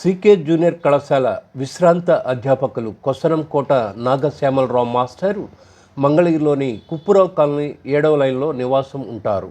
CK junior కళాశాల విశ్రాంత అధ్యాపకులు కొసరం కోట నాగశ్యామలరావు మాస్టరు మంగళగిరిలోని కుప్పురావు కాలనీ ఏడవ లైన్లో నివాసం ఉంటారు.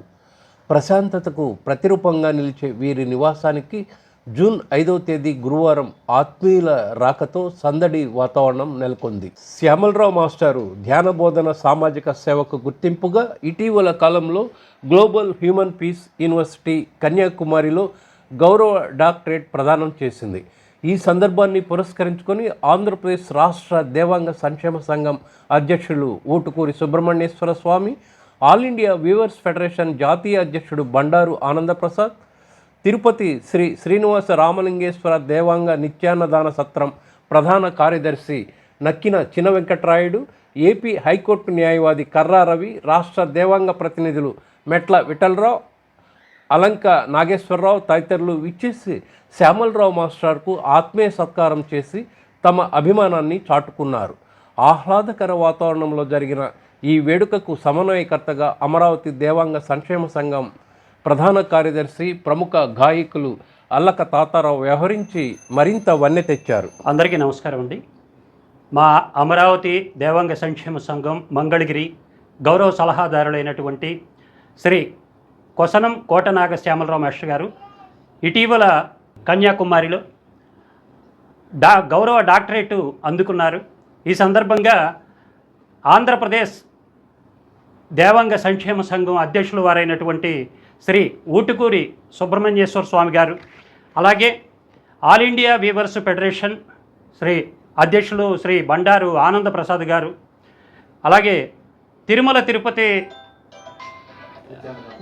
ప్రశాంతతకు ప్రతిరూపంగా నిలిచే వీరి నివాసానికి జూన్ ఐదవ తేదీ గురువారం ఆత్మీయుల రాకతో సందడి వాతావరణం నెలకొంది. శ్యామలరావు మాస్టారు ధ్యాన బోధన సామాజిక సేవకు గుర్తింపుగా ఇటీవల కాలంలో గ్లోబల్ హ్యూమన్ పీస్ యూనివర్సిటీ కన్యాకుమారిలో గౌరవ డాక్టరేట్ ప్రదానం చేసింది. ఈ సందర్భాన్ని పురస్కరించుకొని ఆంధ్రప్రదేశ్ రాష్ట్ర దేవాంగ సంక్షేమ సంఘం అధ్యక్షులు Utukuri Subrahmanyeswara Swamy all India weavers federation జాతీయ అధ్యక్షుడు బండారు ఆనందప్రసాద్ తిరుపతి శ్రీ శ్రీనివాస రామలింగేశ్వర దేవాంగ నిత్యాన్నదాన సత్రం ప్రధాన కార్యదర్శి నక్కిన చిన వెంకట్రాయుడు ఏపీ హైకోర్టు న్యాయవాది కర్రా రవి రాష్ట్ర దేవాంగ ప్రతినిధులు మెట్ల విఠలరావు అలంక నాగేశ్వరరావు తదితరులు ఇచ్చేసి శ్యామలరావు మాస్టర్కు ఆత్మీయ సత్కారం చేసి తమ అభిమానాన్ని చాటుకున్నారు. ఆహ్లాదకర వాతావరణంలో జరిగిన ఈ వేడుకకు సమన్వయకర్తగా అమరావతి దేవాంగ సంక్షేమ సంఘం ప్రధాన కార్యదర్శి ప్రముఖ గాయకులు అల్లక తాతారావు వ్యవహరించి మరింత వన్నె తెచ్చారు. అందరికీ నమస్కారం అండి. మా అమరావతి దేవాంగ సంక్షేమ సంఘం మంగళగిరి గౌరవ సలహాదారులైనటువంటి శ్రీ కొసనం కోట నాగశ్యామలరావు మాస్టర్ గారు ఇటీవల కన్యాకుమారిలో డా గౌరవ డాక్టరేటు అందుకున్నారు. ఈ సందర్భంగా ఆంధ్రప్రదేశ్ దేవాంగ సంక్షేమ సంఘం అధ్యక్షులు వారైనటువంటి శ్రీ ఊటుకూరి సుబ్రహ్మణ్యేశ్వర స్వామి గారు అలాగే all India weavers federation Shri అధ్యక్షులు శ్రీ బండారు ఆనంద ప్రసాద్ గారు అలాగే తిరుమల తిరుపతి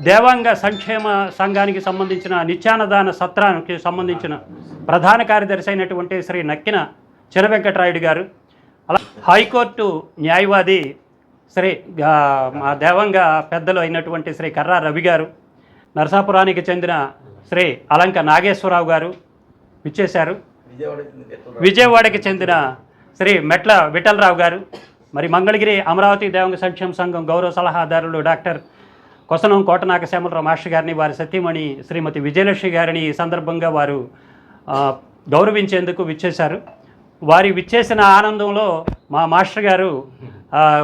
దేవాంగ సంక్షేమ సంఘానికి సంబంధించిన నిత్యానదాన సత్రానికి సంబంధించిన ప్రధాన కార్యదర్శి అయినటువంటి శ్రీ నక్కిన చినవెంకటరాయుడు గారు అలా హైకోర్టు న్యాయవాది శ్రీ ఆ, మా దేవంగ పెద్దలు అయినటువంటి శ్రీ కర్రా రవి గారు నరసాపురానికి చెందిన శ్రీ అలంక నాగేశ్వరరావు గారు విచ్చేశారు. విజయవాడకి చెందిన శ్రీ మెట్ల విఠలరావు గారు మరి మంగళగిరి అమరావతి దేవంగ సంక్షేమ సంఘం గౌరవ సలహాదారులు డాక్టర్ కొసనం కోటనాక శ్యామలరావు మాస్టర్ గారిని వారి సతీమణి శ్రీమతి విజయలక్ష్మి గారిని ఈ సందర్భంగా వారు గౌరవించేందుకు విచ్చేశారు వారి విచ్చేసిన ఆనందంలో మా మాస్టర్ గారు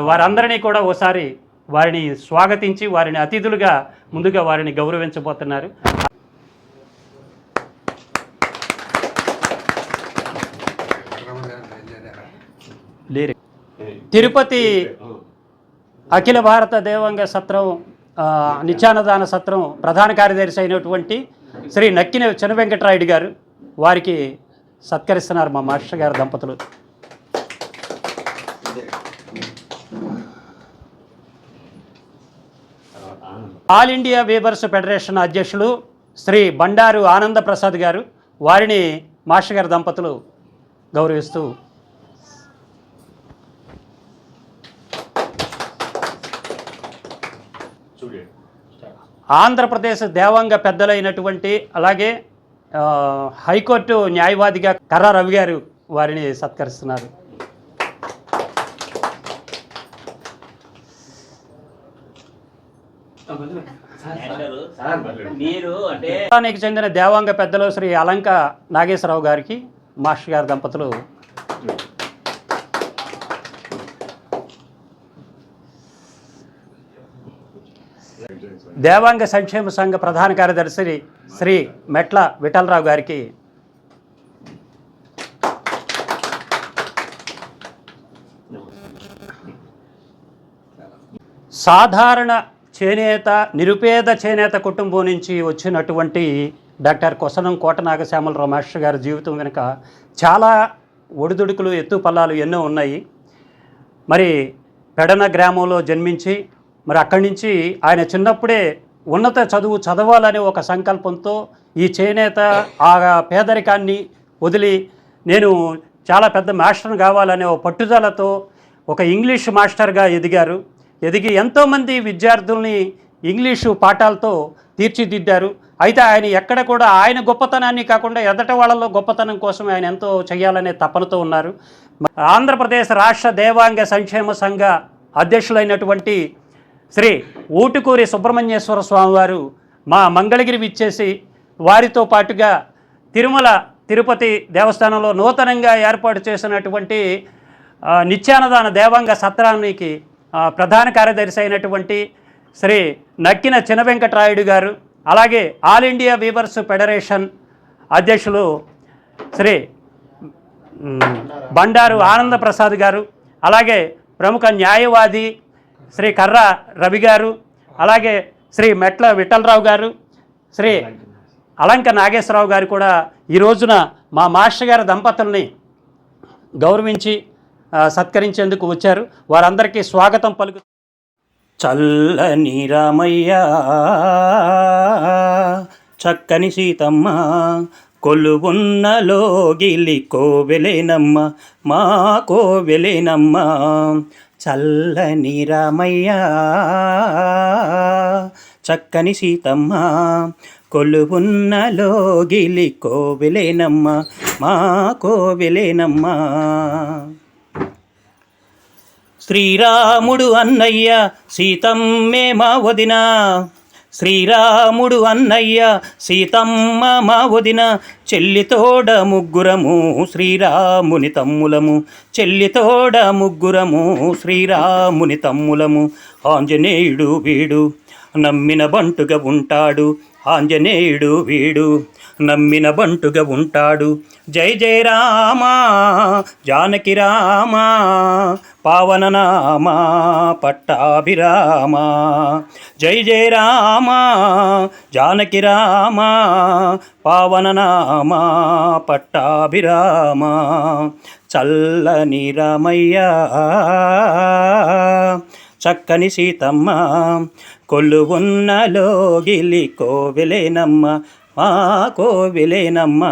వారందరినీ కూడా ఓసారి వారిని స్వాగతించి వారిని అతిథులుగా ముందుగా వారిని గౌరవించబోతున్నారు తిరుపతి అఖిల భారత దేవంగ సత్రం ఆ, నిత్యాన్నదాన సత్రం ప్రధాన కార్యదర్శి అయినటువంటి శ్రీ నక్కిన చిన వెంకటరాయుడు గారు వారికి సత్కరిస్తున్నారు మా మాస్టర్ గారు దంపతులు. ఆల్ ఇండియా వేబర్స్ ఫెడరేషన్ అధ్యక్షులు శ్రీ బండారు ఆనంద ప్రసాద్ గారు వారిని మాస్టర్ గారి దంపతులు గౌరవిస్తూ ఆంధ్రప్రదేశ్ దేవాంగ పెద్దలైనటువంటి అలాగే హైకోర్టు న్యాయవాదిగా కర్రా రవి గారు వారిని సత్కరిస్తున్నారు. మీరు రాష్ట్రానికి చెందిన దేవాంగ పెద్దలు శ్రీ అలంక నాగేశ్వరరావు గారికి మాస్టర్ గారి దంపతులు దేవాంగ సంక్షేమ సంఘ ప్రధాన కార్యదర్శి శ్రీ మెట్ల విఠలరావు గారికి సాధారణ చేనేత నిరుపేద చేనేత కుటుంబం నుంచి వచ్చినటువంటి డాక్టర్ కొసనం కోటనాగశ్యామలరావు మాస్టర్ గారి జీవితం వెనుక చాలా ఒడిదుడుకులు ఎత్తుపల్లాలు ఎన్నో ఉన్నాయి. మరి పెడన గ్రామంలో జన్మించి మరి అక్కడి నుంచి ఆయన చిన్నప్పుడే ఉన్నత చదువు చదవాలనే ఒక సంకల్పంతో ఈ చేనేత ఆ పేదరికాన్ని వదిలి నేను చాలా పెద్ద మాస్టర్ని కావాలనే ఒక పట్టుదలతో ఒక ఇంగ్లీష్ మాస్టర్గా ఎదిగారు. ఎదిగి ఎంతోమంది విద్యార్థుల్ని ఇంగ్లీషు పాఠాలతో తీర్చిదిద్దారు. అయితే ఆయన ఎక్కడ కూడా ఆయన గొప్పతనాన్ని కాకుండా ఎదట వాళ్ళలో గొప్పతనం కోసం ఆయన ఎంతో చేయాలనే తపనతో ఉన్నారు. ఆంధ్రప్రదేశ్ రాష్ట్ర దేవాంగ సంక్షేమ సంఘ అధ్యక్షులైనటువంటి శ్రీ ఊటుకూరి సుబ్రహ్మణ్యేశ్వర స్వామివారు మా మంగళగిరి విచ్చేసి వారితో పాటుగా తిరుమల తిరుపతి దేవస్థానంలో నూతనంగా ఏర్పాటు చేసినటువంటి నిత్యానదాన దేవాంగ సత్రానికి ప్రధాన కార్యదర్శి అయినటువంటి శ్రీ నక్కిన చిన వెంకటరాయుడు గారు అలాగే ఆల్ ఇండియా వీవర్స్ ఫెడరేషన్ అధ్యక్షులు శ్రీ బండారు ఆనంద ప్రసాద్ గారు అలాగే ప్రముఖ న్యాయవాది శ్రీ కర్ర రవి గారు అలాగే శ్రీ మెట్ల విఠలరావు గారు శ్రీ అలంక నాగేశ్వరరావు గారు కూడా ఈ రోజున మా మాస్టర్ గారి దంపతుల్ని గౌరవించి సత్కరించేందుకు వచ్చారు. వారందరికీ స్వాగతం పలుకు చల్లని రామయ్య చక్కని సీతమ్మ కొలువున్న గిలి కోవెలేనమ్మ మా కోవెలేనమ్మ చల్లని రామయ్య చక్కని సీతమ్మ కొలువున్న లోగిలి కోవిలేనమ్మ మా కోవిలేనమ్మ. శ్రీరాముడు అన్నయ్య సీతమ్మే మా వదినా. శ్రీరాముడు అన్నయ్య సీతమ్మ మా వదిన చెల్లితోడ ముగ్గురము శ్రీరాముని తమ్ములము. చెల్లితోడ ముగ్గురము శ్రీరాముని తమ్ములము. ఆంజనేయుడు వీడు నమ్మిన బంటుగా ఉంటాడు. ఆంజనేయుడు వీడు నమ్మిన బంటుగా ఉంటాడు. జై జయ రామా జానకి రామా పావననామా పట్టాభిరామా. జై జయ రామా జానకి రామా పావననామా పట్టాభిరామా. చల్లని రామయ్య చక్కని సీతమ్మ కొలువున్న లోగిలి కోవిలేనమ్మ మా కోవెలేనమ్మ.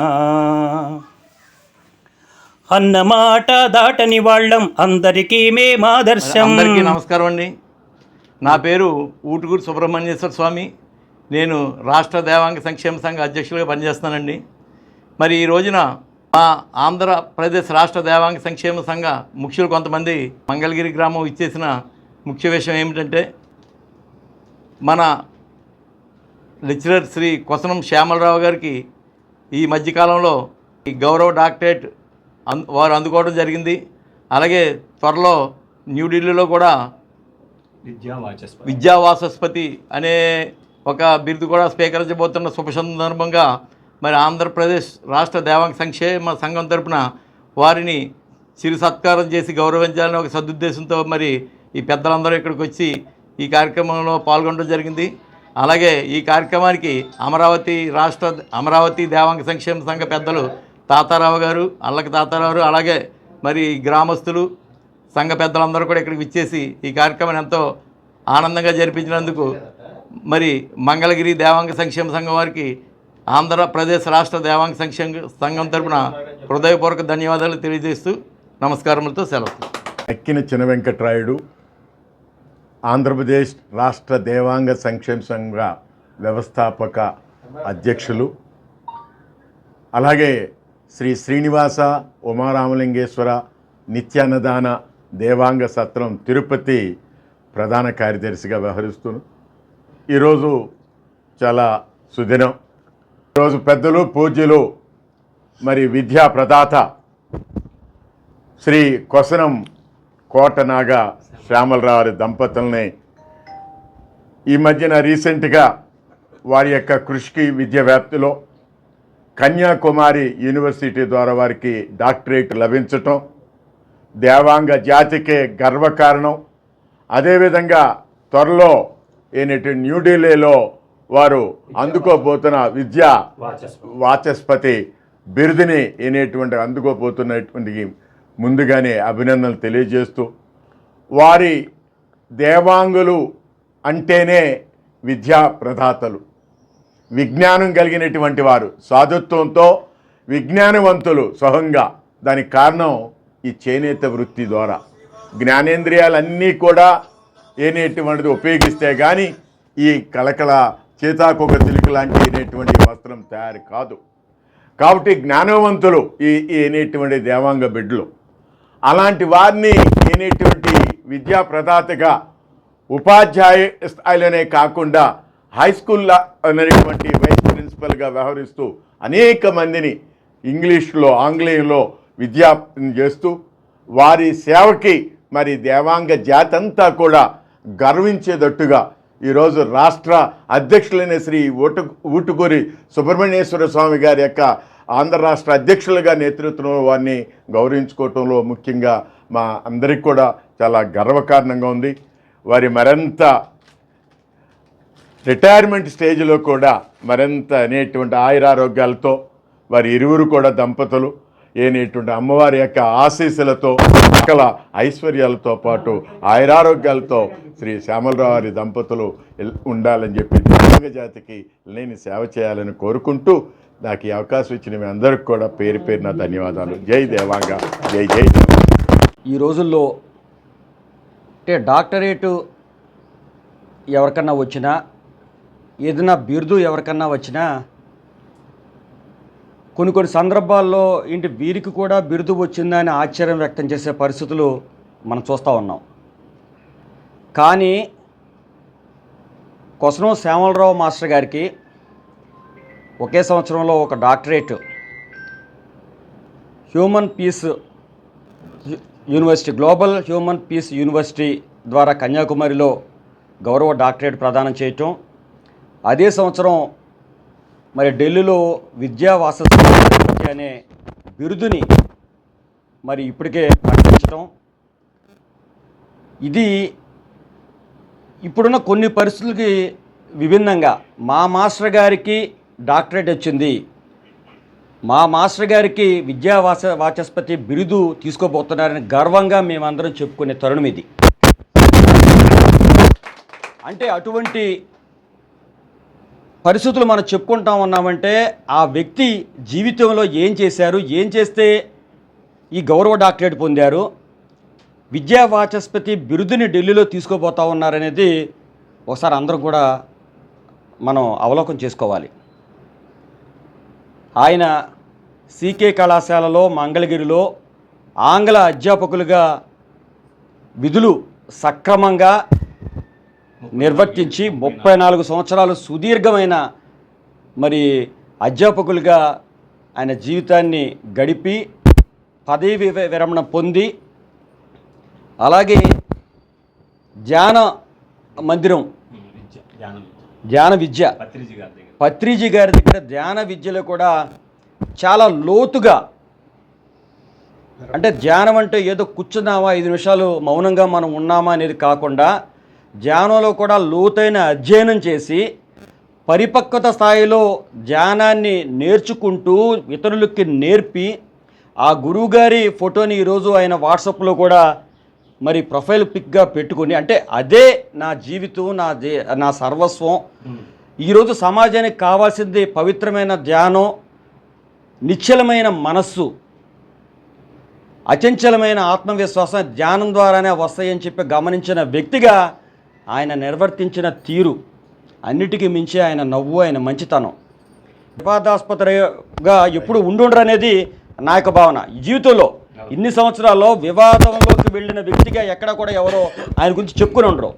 అన్నమాట దాటని వాళ్ళం అందరికీ మేమాదర్శం అందరికీ నమస్కారం అండి. నా పేరు ఊటుకూరు సుబ్రహ్మణ్యేశ్వర స్వామి. నేను రాష్ట్ర దేవాంగ సంక్షేమ సంఘ అధ్యక్షులుగా పనిచేస్తానండి మరి ఈ రోజున మా ఆంధ్రప్రదేశ్ రాష్ట్ర దేవాంగ సంక్షేమ సంఘ ముఖ్యులు కొంతమంది మంగళగిరి గ్రామం ఇచ్చేసిన ముఖ్య విషయం ఏమిటంటే మన లెక్చరర్ శ్రీ కొసనం శ్యామలరావు గారికి ఈ మధ్యకాలంలో ఈ గౌరవ డాక్టరేట్ వారు అందుకోవడం జరిగింది. అలాగే త్వరలో న్యూఢిల్లీలో కూడా విద్యా వాచస్పతి అనే ఒక బిరుదు కూడా స్వీకరించబోతున్న శుభ సందర్భంగా మరి ఆంధ్రప్రదేశ్ రాష్ట్ర దేవాంగ సంక్షేమ సంఘం తరపున వారిని చిరు సత్కారం చేసి గౌరవించాలని ఒక సదుద్దేశంతో మరి ఈ పెద్దలందరూ ఇక్కడికి వచ్చి ఈ కార్యక్రమంలో పాల్గొనడం జరిగింది. అలాగే ఈ కార్యక్రమానికి అమరావతి రాష్ట్ర అమరావతి దేవాంగ సంక్షేమ సంఘ పెద్దలు తాతారావు గారు అల్లకి తాతారావు అలాగే మరి గ్రామస్తులు సంఘ పెద్దలందరూ కూడా ఇక్కడికి విచ్చేసి ఈ కార్యక్రమాన్ని ఎంతో ఆనందంగా జరిపించినందుకు మరి మంగళగిరి దేవాంగ సంక్షేమ సంఘం వారికి ఆంధ్రప్రదేశ్ రాష్ట్ర దేవాంగ సంక్షేమ సంఘం తరపున హృదయపూర్వక ధన్యవాదాలు తెలియజేస్తూ నమస్కారములతో సెలవు. ఎక్కిన చిన వెంకట్రాయుడు ఆంధ్రప్రదేశ్ రాష్ట్ర దేవాంగ సంక్షేమ సంఘ వ్యవస్థాపక అధ్యక్షులు. అలాగే శ్రీ శ్రీనివాస ఉమారామలింగేశ్వర నిత్యాన్నదాన దేవాంగ సత్రం తిరుపతి ప్రధాన కార్యదర్శిగా వ్యవహరిస్తున్నాను ఈరోజు చాలా సుదినం. ఈరోజు పెద్దలు పూజ్యులు మరి విద్యా ప్రదాత శ్రీ కొసనం కోటనాగ శ్యామలరావు దంపతుల్ని ఈ మధ్యన రీసెంట్గా వారి యొక్క కృషికి విద్య వ్యాప్తిలో కన్యాకుమారి యూనివర్సిటీ ద్వారా వారికి డాక్టరేట్ లభించటం దేవాంగ జాతికే గర్వకారణం. అదేవిధంగా త్వరలో ఏంటి న్యూఢిల్లీలో వారు అందుకోబోతున్న విద్యా వాచస్పతి. బిరుదుని అనేటువంటి అందుకోబోతున్నటువంటి ముందుగానే అభినందనలు తెలియజేస్తూ వారి దేవాంగులు అంటేనే విద్యా ప్రదాతలు విజ్ఞానం కలిగినటువంటి వారు సాధుత్వంతో విజ్ఞానవంతులు సహంగా దానికి కారణం ఈ చేనేత వృత్తి ద్వారా. జ్ఞానేంద్రియాలన్నీ కూడా ఏనేటువంటిది ఉపయోగిస్తే కానీ ఈ కలకల చేతాకొక చిలుక లాంటి అనేటువంటి వస్త్రం తయారు కాదు. కాబట్టి జ్ఞానవంతులు ఈ అనేటువంటి దేవాంగ బిడ్డలు. అలాంటి వారిని అనేటువంటి విద్యా ప్రదాతగా ఉపాధ్యాయ స్థాయిలోనే కాకుండా హై స్కూల్లో అనేటువంటి వైస్ ప్రిన్సిపల్గా వ్యవహరిస్తూ అనేక మందిని ఇంగ్లీష్లో ఆంగ్లేయంలో విద్యా చేస్తూ వారి సేవకి మరి దేవాంగ జాతి అంతా కూడా గర్వించేటట్టుగా ఈరోజు రాష్ట్ర అధ్యక్షులైన శ్రీ ఊట ఊటుకూరి సుబ్రహ్మణ్యేశ్వర స్వామి గారి యొక్క ఆంధ్ర రాష్ట్ర అధ్యక్షులుగా నేతృత్వంలో వారిని గౌరవించుకోవటంలో ముఖ్యంగా మా అందరికి కూడా చాలా గర్వకారణంగా ఉంది. వారి మరింత రిటైర్మెంట్ స్టేజ్లో కూడా మరింత అనేటువంటి ఆయురారోగ్యాలతో వారి ఇరువురు కూడా దంపతులు ఏనేటువంటి అమ్మవారి యొక్క ఆశీస్సులతో సకల ఐశ్వర్యాలతో పాటు ఆయురారోగ్యాలతో శ్రీ శ్యామలరావు వారి దంపతులు ఉండాలని చెప్పి దివ్యాంగ జాతికి లేని సేవ చేయాలని కోరుకుంటూ నాకు ఈ అవకాశం ఇచ్చిన మీ అందరికి కూడా పేరు పేరున ధన్యవాదాలు. జై దేవాంగ జై జై ఈ రోజుల్లో అంటే డాక్టరేటు ఎవరికన్నా వచ్చినా ఏదైనా బిరుదు ఎవరికన్నా వచ్చినా కొన్ని కొన్ని సందర్భాల్లో ఏంటి వీరికి కూడా బిరుదు వచ్చిందని ఆశ్చర్యం వ్యక్తం చేసే పరిస్థితులు మనం చూస్తూ ఉన్నాం. కానీ కొసనో శ్యామలరావు మాస్టర్ గారికి ఒకే సంవత్సరంలో ఒక doctorate human peace university global human peace university ద్వారా కన్యాకుమారిలో గౌరవ డాక్టరేట్ ప్రదానం చేయటం. అదే సంవత్సరం మరి ఢిల్లీలో విద్యా వాసస్తి అనే బిరుదుని మరి ఇప్పటికే ప్రకటించడం ఇది ఇప్పుడున్న కొన్ని పరిస్థితులకి విభిన్నంగా మా మాస్టర్ గారికి డాక్టరేట్ వచ్చింది. మా మాస్టర్ గారికి విద్యా వాచ వాచస్పతి బిరుదు తీసుకోబోతున్నారని గర్వంగా మేమందరం చెప్పుకునే తరుణం ఇది. అంటే అటువంటి పరిస్థితులు మనం చెప్పుకుంటా ఉన్నామంటే ఆ వ్యక్తి జీవితంలో ఏం చేశారు ఏం చేస్తే ఈ గౌరవ డాక్టరేట్ పొందారు విద్యా వాచస్పతి బిరుదుని ఢిల్లీలో తీసుకోబోతా ఉన్నారనేది ఒకసారి అందరం కూడా మనం అవలోకనం చేసుకోవాలి. ఆయన సీకే కళాశాలలో మంగళగిరిలో ఆంగ్ల అధ్యాపకులుగా విధులు సక్రమంగా నిర్వర్తించి ముప్పై నాలుగు సంవత్సరాలు సుదీర్ఘమైన మరి అధ్యాపకులుగా ఆయన జీవితాన్ని గడిపి పదవి విరమణ పొంది అలాగే ధ్యాన మందిరం ధ్యాన విద్య. పత్రిజీ గారి దగ్గర. ధ్యాన విద్యలో కూడా చాలా లోతుగా అంటే ధ్యానం అంటే ఏదో కూర్చున్నామా ఐదు నిమిషాలు మౌనంగా మనం ఉన్నామా అనేది కాకుండా ధ్యానంలో కూడా లోతైన అధ్యయనం చేసి పరిపక్వత స్థాయిలో ధ్యానాన్ని నేర్చుకుంటూ ఇతరులకి నేర్పి ఆ గురువుగారి ఫోటోని ఈరోజు ఆయన వాట్సాప్లో కూడా మరి ప్రొఫైల్ పిక్గా పెట్టుకుని అంటే అదే నా జీవితం నా నా సర్వస్వం. ఈరోజు సమాజానికి కావాల్సింది పవిత్రమైన ధ్యానం నిశ్చలమైన మనస్సు అచంచలమైన ఆత్మవిశ్వాసం ధ్యానం ద్వారానే వస్తాయని చెప్పి గమనించిన వ్యక్తిగా ఆయన నిర్వర్తించిన తీరు అన్నిటికీ మించి ఆయన నవ్వు ఆయన మంచితనం. వివాదాస్పదగా ఎప్పుడు ఉండుండ్రు అనేది నా యొక్క భావన. జీవితంలో ఇన్ని సంవత్సరాల్లో వివాదంలోకి వెళ్ళిన వ్యక్తిగా ఎక్కడ కూడా ఎవరో ఆయన గురించి చెప్పుకుని ఉండరు.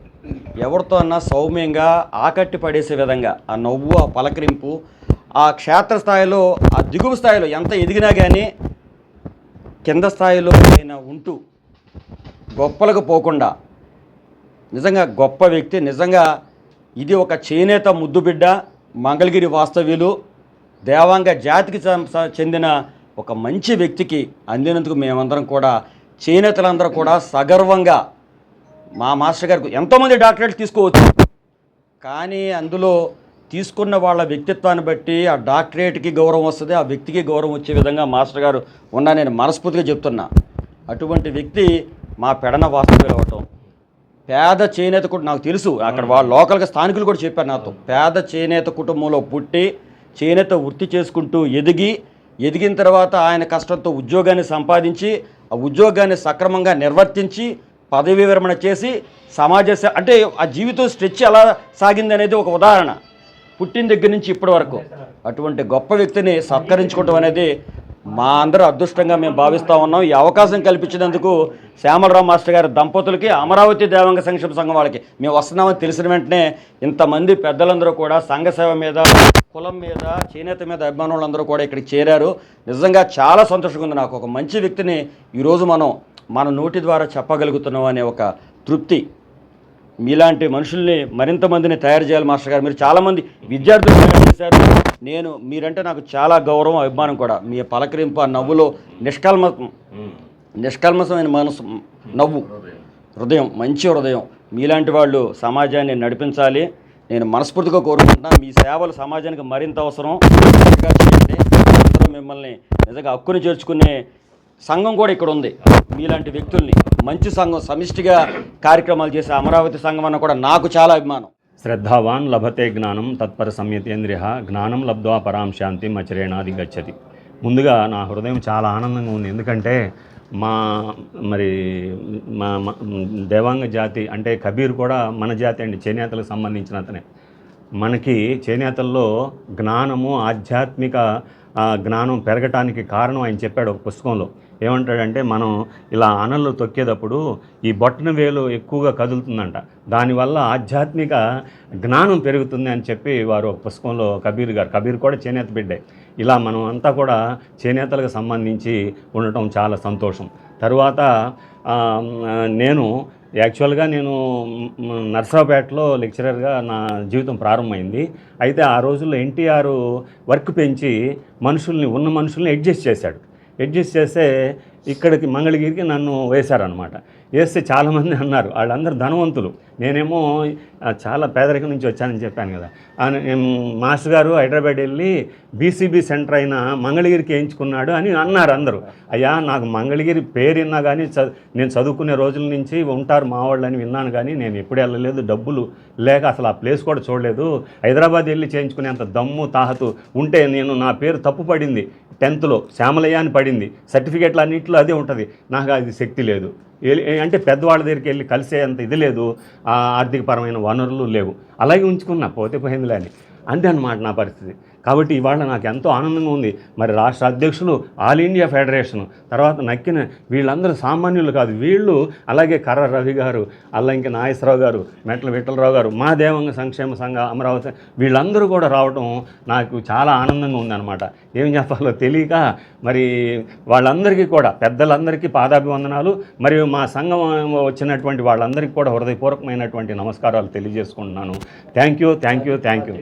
ఎవరితో అన్నా సౌమ్యంగా ఆకట్టి పడేసే విధంగా ఆ నవ్వు ఆ పలకరింపు ఆ క్షేత్ర స్థాయిలో ఆ దిగువ స్థాయిలో ఎంత ఎదిగినా కానీ కింద స్థాయిలో ఆయన ఉంటూ గొప్పలకు పోకుండా నిజంగా గొప్ప వ్యక్తి నిజంగా ఇది ఒక చేనేత ముద్దుబిడ్డ మంగళగిరి వాస్తవ్యులు దేవాంగ జాతికి చెందిన ఒక మంచి వ్యక్తికి అందినందుకు మేమందరం కూడా చేనేతలందరూ కూడా సగర్వంగా మా మాస్టర్ గారికి ఎంతోమంది డాక్టరేట్ తీసుకోవచ్చు. కానీ అందులో తీసుకున్న వాళ్ళ వ్యక్తిత్వాన్ని బట్టి ఆ డాక్టరేట్కి గౌరవం వస్తుంది ఆ వ్యక్తికి గౌరవం వచ్చే విధంగా మాస్టర్ గారు ఉన్నా నేను మనస్ఫూర్తిగా చెప్తున్నా. అటువంటి వ్యక్తి మా పెడన వాస్తవ్యులు అవ్వటం పేద చేనేత కుటుంబం నాకు తెలుసు అక్కడ వాళ్ళ లోకల్గా స్థానికులు కూడా చెప్పారు నాతో. పేద చేనేత కుటుంబంలో పుట్టి చేనేత వృత్తి చేసుకుంటూ ఎదిగి ఎదిగిన తర్వాత ఆయన కష్టంతో ఉద్యోగాన్ని సంపాదించి ఆ ఉద్యోగాన్ని సక్రమంగా నిర్వర్తించి పదవీ విరమణ చేసి సమాజ అంటే ఆ జీవితం స్ట్రెచ్ ఎలా సాగింది అనేది ఒక ఉదాహరణ. పుట్టిన దగ్గర నుంచి ఇప్పటి వరకు అటువంటి గొప్ప వ్యక్తిని సత్కరించుకోవడం అనేది మా అందరూ అదృష్టంగా మేము భావిస్తూ ఉన్నాం. ఈ అవకాశం కల్పించినందుకు శ్యామలరావు మాస్టర్ గారి దంపతులకి అమరావతి దేవాంగ సంక్షేమ సంఘం వాళ్ళకి మేము వస్తున్నామని తెలిసిన వెంటనే ఇంతమంది పెద్దలందరూ కూడా సంఘ సేవ మీద కులం మీద చేనేత మీద అభిమానులందరూ కూడా ఇక్కడికి చేరారు. నిజంగా చాలా సంతోషంగా ఉంది నాకు. ఒక మంచి వ్యక్తిని ఈరోజు మనం మన నోటి ద్వారా చెప్పగలుగుతున్నాం అనే ఒక తృప్తి మీలాంటి మనుషుల్ని మరింత మందిని తయారు చేయాలి మాస్టర్ గారు. మీరు చాలామంది విద్యార్థులు సార్ నేను మీరంటే నాకు చాలా గౌరవం అభిమానం కూడా. మీ పలకరింపు ఆ నవ్వులో నిష్కల్మ నిష్కల్మసమైన మనసు నవ్వు. హృదయం మంచి హృదయం. మీలాంటి వాళ్ళు సమాజాన్ని నడిపించాలి. నేను మనస్ఫూర్తిగా కోరుకుంటున్నాను మీ సేవలు సమాజానికి మరింత అవసరం. మిమ్మల్ని నిజంగా హక్కుని చేర్చుకునే సంఘం కూడా ఇక్కడ ఉంది. మీలాంటి వ్యక్తుల్ని మంచి సంఘం సమిష్టిగా కార్యక్రమాలు చేసే అమరావతి సంఘం అన్న కూడా నాకు చాలా అభిమానం. శ్రద్ధావాన్ లభతే జ్ఞానం తత్పర సంయతేంద్రియ జ్ఞానం లబ్ధ్వా పరాం శాంతి మచరేణాది గచ్చతి. ముందుగా నా హృదయం చాలా ఆనందంగా ఉంది. ఎందుకంటే మా మరి మా దేవాంగ జాతి అంటే కబీర్ కూడా మన జాతి అండి చేనేతలకు సంబంధించిన అతనే. మనకి చేనేతల్లో జ్ఞానము ఆధ్యాత్మిక జ్ఞానం పెరగటానికి కారణం ఆయన చెప్పాడు ఒక పుస్తకంలో. ఏమంటాడంటే మనం ఇలా అనలు తొక్కేటప్పుడు ఈ బొట్టన వేలు ఎక్కువగా కదులుతుందంట. దానివల్ల ఆధ్యాత్మిక జ్ఞానం పెరుగుతుంది అని చెప్పి వారు ఒక పుస్తకంలో కబీర్ గారు కబీర్ కూడా చేనేత బిడ్డే. ఇలా మనం అంతా కూడా చేనేతలకు సంబంధించి ఉండటం చాలా సంతోషం. తరువాత నేను యాక్చువల్గా నేను నర్సరావుపేటలో లెక్చరర్గా నా జీవితం ప్రారంభమైంది. అయితే ఆ రోజుల్లో ఎన్టీఆర్ వర్క్ పెంచి మనుషుల్ని ఉన్న మనుషుల్ని అడ్జస్ట్ చేశాడు. అడ్జస్ట్ చేస్తే ఇక్కడికి మంగళగిరికి నన్ను వేశారనమాట వేస్తే చాలామంది అన్నారు. వాళ్ళందరూ ధనవంతులు. నేనేమో చాలా పేదరికం నుంచి వచ్చానని చెప్పాను కదా. మాస్టర్ గారు హైదరాబాద్ వెళ్ళి బీసీబీ సెంటర్ అయిన మంగళగిరికి వేయించుకున్నాడు అని అన్నారు అందరూ. అయ్యా నాకు మంగళగిరి పేరు విన్నా కానీ చ- నేను చదువుకునే రోజుల నుంచి ఉంటారు మా వాళ్ళు అని విన్నాను కానీ నేను ఎప్పుడు వెళ్ళలేదు. డబ్బులు లేక అసలు ఆ ప్లేస్ కూడా చూడలేదు. హైదరాబాద్ వెళ్ళి చేయించుకునేంత దమ్ము తాహతు ఉంటే నేను నా పేరు తప్పు పడింది. టెన్త్లో శ్యామలయ్య అని పడింది. సర్టిఫికేట్లు అన్నింటిలో అదే ఉంటుంది. నాకు అది శక్తి లేదు. అంటే పెద్దవాళ్ళ దగ్గరికి వెళ్ళి కలిసే అంత ఇది లేదు. ఆర్థికపరమైన వనరులు లేవు. అలాగే ఉంచుకున్నా పోతే పోయిందిలే అని. అంతే అన్నమాట నా పరిస్థితి. కాబట్టి ఇవాళ నాకు ఎంతో ఆనందంగా ఉంది. మరి రాష్ట్ర అధ్యక్షులు ఆల్ ఇండియా ఫెడరేషన్ తర్వాత నక్కిన వీళ్ళందరూ సామాన్యులు కాదు వీళ్ళు అలాగే కర్ర రవి గారు అల్లంకి నాగేశ్వరరావు గారు మెట్ల విఠలరావు గారు మా దేవంగ సంక్షేమ సంఘ అమరావతి వీళ్ళందరూ కూడా రావడం నాకు చాలా ఆనందంగా ఉందన్నమాట. ఏం చెప్పాలో తెలియక మరి వాళ్ళందరికీ కూడా పెద్దలందరికీ పాదాభివందనాలు. మరియు మా సంఘం వచ్చినటువంటి వాళ్ళందరికీ కూడా హృదయపూర్వకమైనటువంటి నమస్కారాలు తెలియజేసుకుంటున్నాను. Thank you thank you thank you.